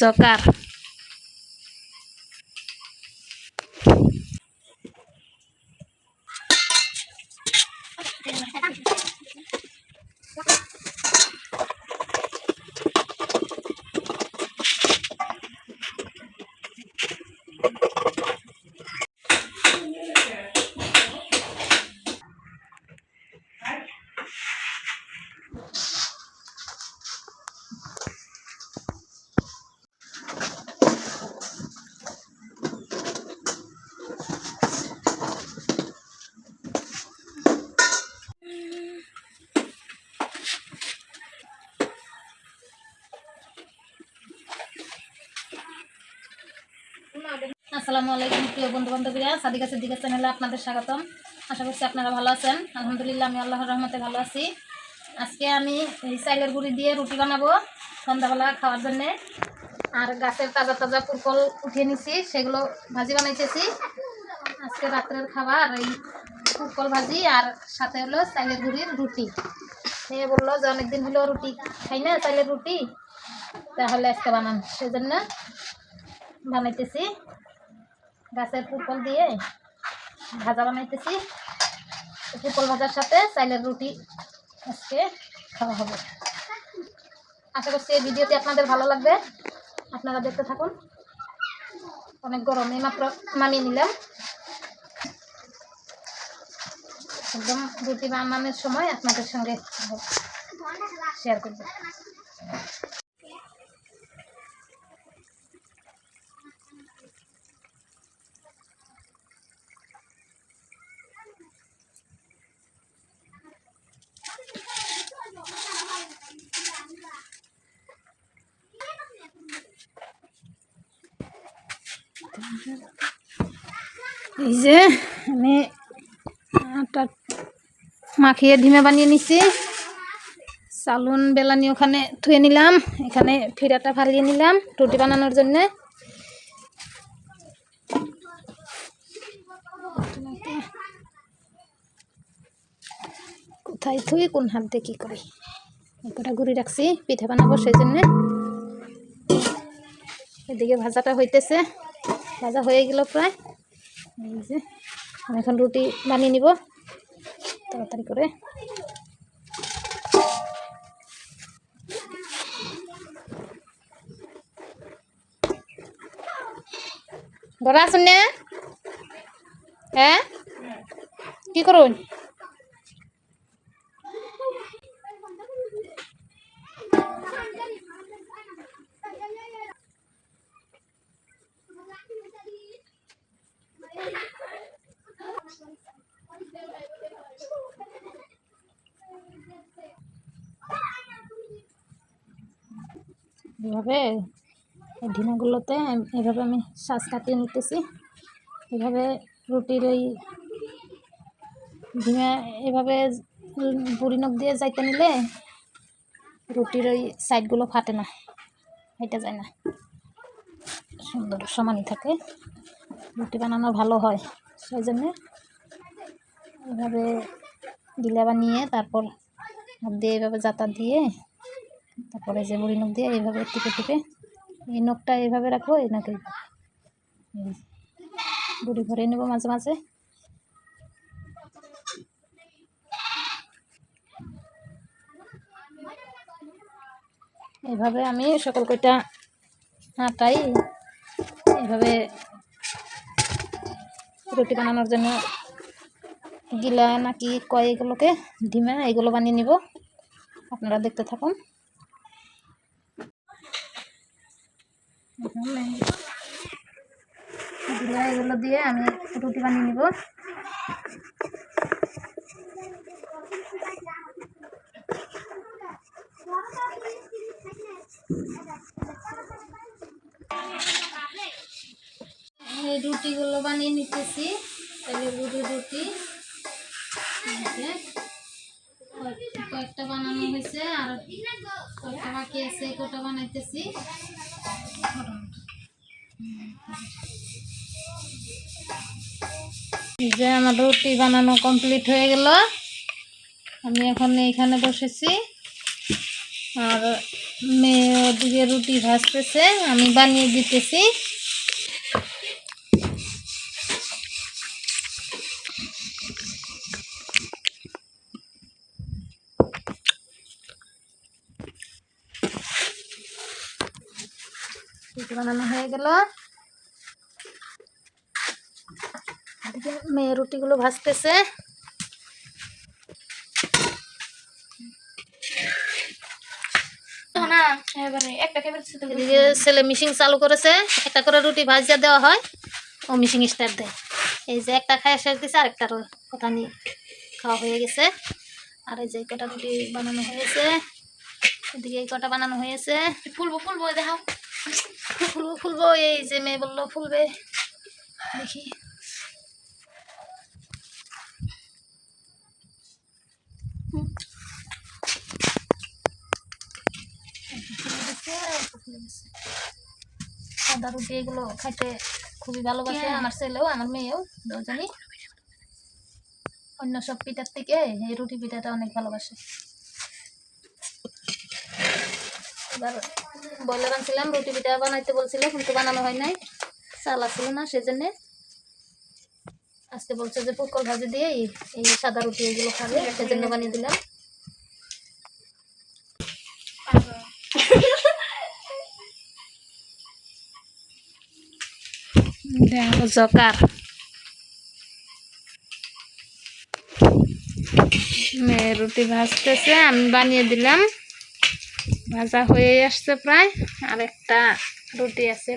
Joker আসসালামু আলাইকুম, প্রিয় বন্ধু বান্ধবীরা সাদিকা সিদ্দিকা চ্যানেলে আপনাদের স্বাগতম। আশা করছি আপনারা ভালো আছেন। আলহামদুলিল্লাহ, আমি আল্লাহর রহমতে ভালো আছি। আজকে আমি এই চাইলের গুঁড়ি দিয়ে রুটি বানাবো সন্ধ্যাবেলা খাওয়ার জন্যে। আর গাছের তাজা তাজা পুরকল উঠিয়ে নিছি, সেগুলো ভাজি বানাইতেছি। আজকে রাত্রের খাবার, এই পুরকল ভাজি আর সাথে হলো চাইলের গুঁড়ির রুটি। মেয়ে বলল যে অনেকদিন হলো রুটি খাই না চাইলের রুটি, তাহলে আজকে বানান। সেজন্য বানাইতেছি। গাছের পুকল দিয়ে ভাজা বানাইতেছি। পুকল ভাজার সাথে চাইলের রুটি আজকে খাওয়া হবে। আশা করছি এই ভিডিওটি আপনাদের ভালো লাগবে। আপনারা দেখতে থাকুন। অনেক গরম এই মাত্র নামিয়ে নিলাম। একদম রুটি বানানোর সময় আপনাদের সঙ্গে শেয়ার করব। এই যে আমি আটা মাখিয়ে ডিমে বানিয়ে নিছি। চালুন, বেলানি ওখানে থুয়ে নিলাম। এখানে ফিরাটা ফালিয়ে নিলাম রুটি বানানোর জন্যে। কোথায় থুই, কোন হাত দিয়ে কী করি? একটা ঘুরি রাখছি, পিঠা বানাবো সেই জন্যে। এদিকে ভাজাটা হইতেছে। ভাজা হয়ে গেল প্রায়। এই যে এখন রুটি বানিয়ে নিব। তাড়াতাড়ি করে। ঘরে শুনে? হ্যাঁ? কি করুন? এভাবে ঢিমাগুলোতে এভাবে আমি শ্বাস কাটিয়ে নিতেছি। এভাবে রুটির ওই ঢিমা এভাবে বুড়ি নখ দিয়ে যাইতে নিলে রুটির ওই সাইডগুলো ফাটে না এটা যায় না। সুন্দর সমানই থাকে, রুটি বানানো ভালো হয় সেই জন্যে এভাবে দিলে বানিয়ে তারপর দিয়ে এভাবে যাতা দিয়ে তারপরে যে বুড়ি নখ দিয়ে এইভাবে টিপে টিপে এই নখটা এইভাবে রাখব, এই এই বুড়ি ভরে নেব মাঝে মাঝে। এইভাবে আমি সকল কয়টা আটাই এইভাবে রুটি বানানোর জন্য গিলা নাকি কয় এগুলোকে ডিমা এগুলো বানিয়ে নিব। আপনারা দেখতে থাকুন। এগুলো দিয়ে আমি রুটি বানিয়ে নিব। এই রুটিগুলো বানিয়ে নিতেছি তাহলে রুটি রুটি কয়েক- কয়েকটা বানানো হয়েছে আর কয়েকটা বাকি আছে কটা বানাইতেছি। যে আমার রুটি বানানো কমপ্লিট হয়ে গেল। আমি এখন এইখানে বসেছি। আর মেয়ে ওদিকে রুটি ভাজতেছে, আমি বানিয়ে দিতেছি। রুটি বানানো হয়ে গেল। এদিকে মেয়ে রুটিগুলো ভাজতেছে। একটা এদিকে ছেলে মিশিং চালু করেছে একটা করে রুটি ভাজিয়া দেওয়া হয় ও মিশিং স্টার্ট দেয়। এই যে একটা খায় শেষ দিছে আরেকটার কথা নিয়ে খাওয়া হয়ে গেছে। আর এই যে কটা রুটি বানানো হয়েছে এদিকে এই কটা বানানো হয়েছে। ফুলবো ফুলবো দেখাও। ফুলবো ফুলবো এই যে মেয়ে বলল ফুলবে। দেখি। সাদা রুটি এগুলো খাইতে খুবই ভালোবাসে আমার ছেলেও আমার মেয়েও দুজনই। অন্য সব পিঠার থেকে এই রুটি পিঠাটা অনেক ভালোবাসে। এবার বয়লার আনছিলাম, রুটি পিঠা বানাইতে বলছিল, কিন্তু বানানো হয় নাই। চাল আসছিল না, সেজন্য আজকে বলছে যে পুকল ভাজি দিয়ে এই সাদা রুটি এগুলো খাবে, সেজন্য বানিয়ে দিলাম। জকার। মেয়ে রুটি ভাজতেছে, আমি বানিয়ে দিলাম। ভাজা হয়ে আসছে প্রায় আর একটা রুটি আছে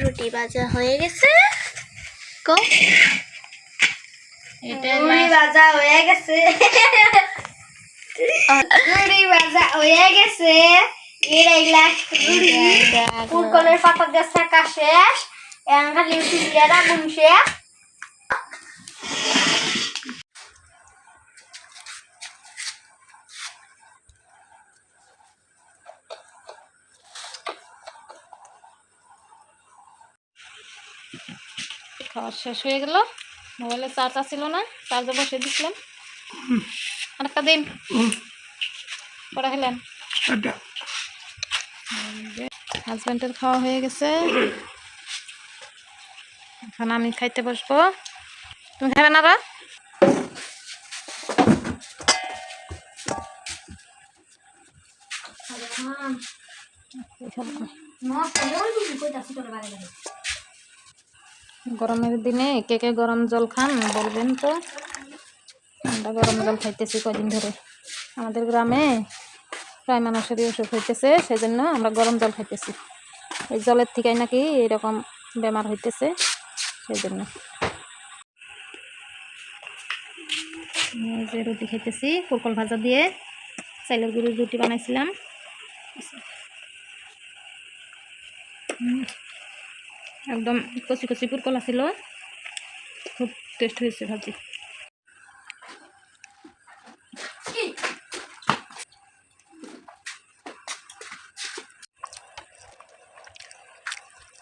রুটি ভাজা হয়ে গেছে। কো। এটা রুটি ভাজা হয়ে গেছে। রুটি ভাজা হয়ে গেছে। ফুলকলের পাতা গাছ থাকা শেষ এখন খাওয়া শেষ হয়ে গেল। মোবাইলে চার্জ আসছিল না চার্জে বসে দিছিলাম। অনেকটা দিন। পরে খেলেন হাজব্যান্ডের খাওয়া হয়ে গেছে। এখন আমি খাইতে বসবো। তুমি খাবে না গরমের দিনে কে কে গরম জল খান বলবেন তো। আমরা গরম জল খাইতেছি কদিন ধরে। আমাদের গ্রামে প্রায় মানুষেরই অসুখ হইতেছে, সেজন্য আমরা গরম জল খাইতেছি। এই জলের থেকেই নাকি এরকম বেমার হইতেছে সেই জন্য যে রুটি খাইতেছি, ফুলকল ভাজা দিয়ে চাইলের গুঁড়ির রুটি বানাইছিলাম। একদম কচি কচি পুরকল আছিল, খুব টেস্ট হয়েছে ভাজি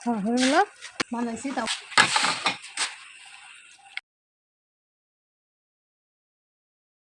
হ্যাঁ হয়ে গেল বানাইছি তাও